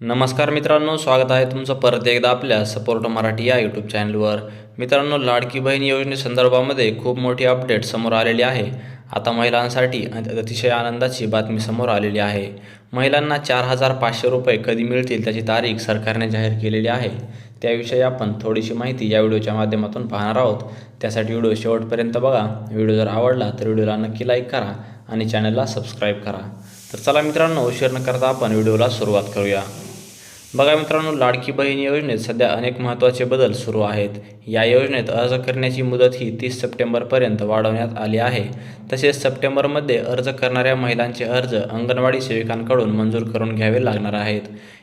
नमस्कार मित्रांनो स्वागत आहे तुमचं परत एकदा आपल्या सपोर्ट मराठी या यूट्यूब चॅनलवर मित्रांनो लाडकी बहीण योजनेसंदर्भामध्ये खूप मोठी अपडेट समोर आलेली आहे. आता महिलांसाठी अतिशय आनंदाची बातमी समोर आलेली आहे. महिलांना चार हजार पाचशे रुपये कधी मिळतील त्याची तारीख सरकारने जाहीर केलेली आहे. त्याविषयी आपण थोडीशी माहिती या व्हिडिओच्या माध्यमातून पाहणार आहोत. त्यासाठी व्हिडिओ शेवटपर्यंत बघा. व्हिडिओ जर आवडला तर व्हिडिओला नक्की लाईक करा आणि चॅनलला सबस्क्राईब करा. तर चला मित्रांनो उशीर न करता आपण व्हिडिओला सुरुवात करूया. बघा मित्रांनो लाडकी बहीण योजनेत सध्या अनेक महत्त्वाचे बदल सुरू आहेत. या योजनेत अर्ज करण्याची मुदत ही तीस सप्टेंबरपर्यंत वाढवण्यात आली आहे. तसेच सप्टेंबरमध्ये अर्ज करणाऱ्या महिलांचे अर्ज अंगणवाडी सेविकांकडून मंजूर करून घ्यावे लागणार आहेत.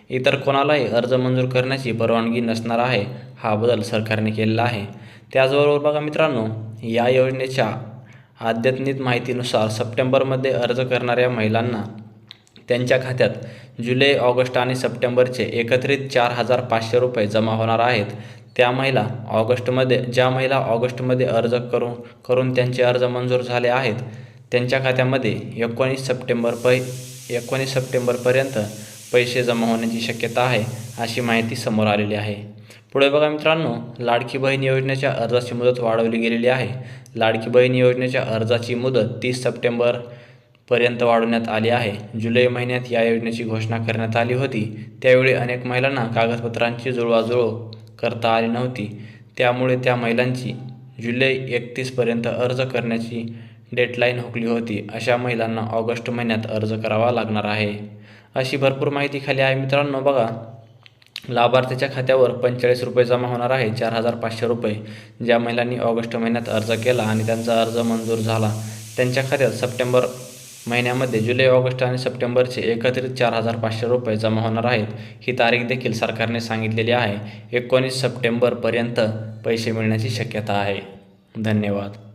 इतर कोणालाही अर्ज मंजूर करण्याची परवानगी नसणार आहे हा बदल सरकारने केलेला आहे. त्याचबरोबर बघा मित्रांनो या योजनेच्या अद्यतनित माहितीनुसार सप्टेंबरमध्ये अर्ज करणाऱ्या महिलांना त्यांच्या खात्यात जुलै ऑगस्ट आणि सप्टेंबरचे एकत्रित चार हजार पाचशे रुपये जमा होणार आहेत. त्या महिला ऑगस्टमध्ये ज्या महिला ऑगस्टमध्ये अर्ज करून करून त्यांचे अर्ज मंजूर झाले आहेत त्यांच्या खात्यामध्ये एकोणीस सप्टेंबर पै एकोणीस सप्टेंबरपर्यंत पैसे जमा होण्याची शक्यता आहे अशी माहिती समोर आलेली आहे. पुढे बघा मित्रांनो लाडकी बहीण योजनेच्या अर्जाची मुदत वाढवली गेलेली आहे. लाडकी बहीण योजनेच्या अर्जाची मुदत तीस सप्टेंबर पर्यंत वाढवण्यात आली आहे. जुलै महिन्यात या योजनेची घोषणा करण्यात आली होती. त्यावेळी अनेक महिलांना कागदपत्रांची जुळवाजुळव करता आली नव्हती. त्यामुळे त्या महिलांची जुलै एकतीसपर्यंत अर्ज करण्याची डेडलाईन हुकली होती. अशा महिलांना ऑगस्ट महिन्यात अर्ज करावा लागणार आहे. अशी भरपूर माहिती खाली आहे मित्रांनो. बघा लाभार्थीच्या खात्यावर पंचेचाळीस रुपये जमा होणार आहे चार हजार पाचशे रुपये. ज्या महिलांनी ऑगस्ट महिन्यात अर्ज केला आणि त्यांचा अर्ज मंजूर झाला त्यांच्या खात्यात सप्टेंबर महिन्यामध्ये जुलै ऑगस्ट आणि सप्टेंबरचे एकत्रित चार हजार पाचशे रुपये जमा होणार आहेत. ही तारीख देखील सरकारने सांगितलेली आहे. एकोणीस सप्टेंबरपर्यंत पैसे मिळण्याची शक्यता आहे. धन्यवाद.